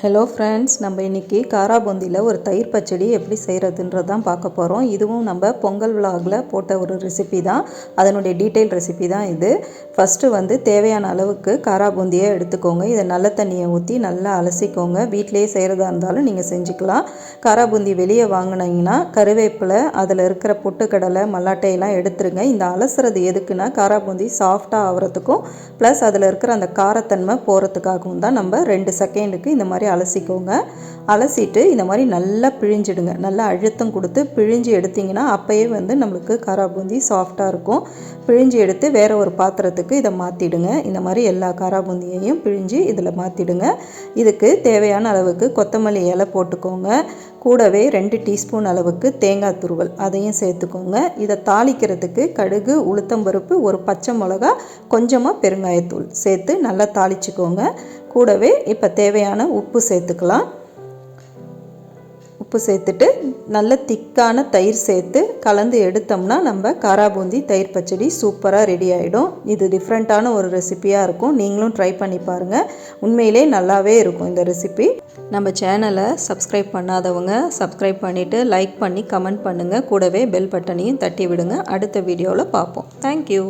Hello friends நம்ம இன்றைக்கி காராபூந்தியில் ஒரு தயிர் பச்சடி எப்படி செய்கிறதுன்றது தான் பார்க்க போகிறோம் இதுவும் நம்ம பொங்கல் விலாகில் போட்ட ஒரு ரெசிபி தான். அதனுடைய டீட்டெயில் ரெசிபி தான் இது. ஃபஸ்ட்டு வந்து தேவையான அளவுக்கு காராபூந்தியை எடுத்துக்கோங்க. இதை நல்ல தண்ணியை ஊற்றி நல்லா அலசிக்கோங்க. வீட்டிலேயே செய்கிறதா இருந்தாலும் நீங்கள் செஞ்சுக்கலாம். காராபூந்தி வெளியே வாங்கினீங்கன்னா கருவேப்பிலை அதில் இருக்கிற பொட்டுக்கடலை மல்லாட்டையெல்லாம் எடுத்துருங்க. இந்த அலசுறது எதுக்குன்னா காராபூந்தி சாஃப்டாக ஆகிறதுக்கும் ப்ளஸ் அதில் இருக்கிற அந்த காரத்தன்மை போகிறதுக்காகவும் தான் நம்ம ரெண்டு செகண்டுக்கு இந்த மாதிரி அலசிக்கோங்க. அலசிட்டு இந்த மாதிரி நல்லா பிழிஞ்சிடுங்க. நல்லா அழுத்தம் கொடுத்து பிழிஞ்சு எடுத்திங்கன்னா அப்போயே வந்து நம்மளுக்கு காராபூந்தி சாஃப்டாக இருக்கும். பிழிஞ்சு எடுத்து வேறு ஒரு பாத்திரத்துக்கு இதை மாற்றிடுங்க இந்த மாதிரி எல்லா காராபூந்தியையும் பிழிஞ்சு இதில் மாற்றிடுங்க இதுக்கு தேவையான அளவுக்கு கொத்தமல்லி இலை போட்டுக்கோங்க. கூடவே ரெண்டு டீஸ்பூன் அளவுக்கு தேங்காய் துருவல் அதையும் சேர்த்துக்கோங்க. இதை தாளிக்கிறதுக்கு கடுகு உளுத்தம்பருப்பு ஒரு பச்சை மிளகா கொஞ்சமாக பெருங்காயத்தூள் சேர்த்து நல்லா தாளிச்சுக்கோங்க. கூடவே இப்போ தேவையான உப்பு சேர்த்துக்கலாம். உப்பு சேர்த்துட்டு நல்ல திக்கான தயிர் சேர்த்து கலந்து எடுத்தோம்னா நம்ம காராபூந்தி தயிர் பச்சடி சூப்பராக ரெடி ஆகிடும் இது டிஃப்ரெண்ட்டான ஒரு ரெசிப்பியாக இருக்கும். நீங்களும் ட்ரை பண்ணி பாருங்கள் உண்மையிலே நல்லாவே இருக்கும் இந்த ரெசிபி நம்ம சேனலை சப்ஸ்கிரைப் பண்ணாதவங்க சப்ஸ்கிரைப் பண்ணிவிட்டு லைக் பண்ணி கமெண்ட் பண்ணுங்கள் கூடவே பெல் பட்டனையும் தட்டி விடுங்க. அடுத்த வீடியோவில் பார்ப்போம். தேங்க்யூ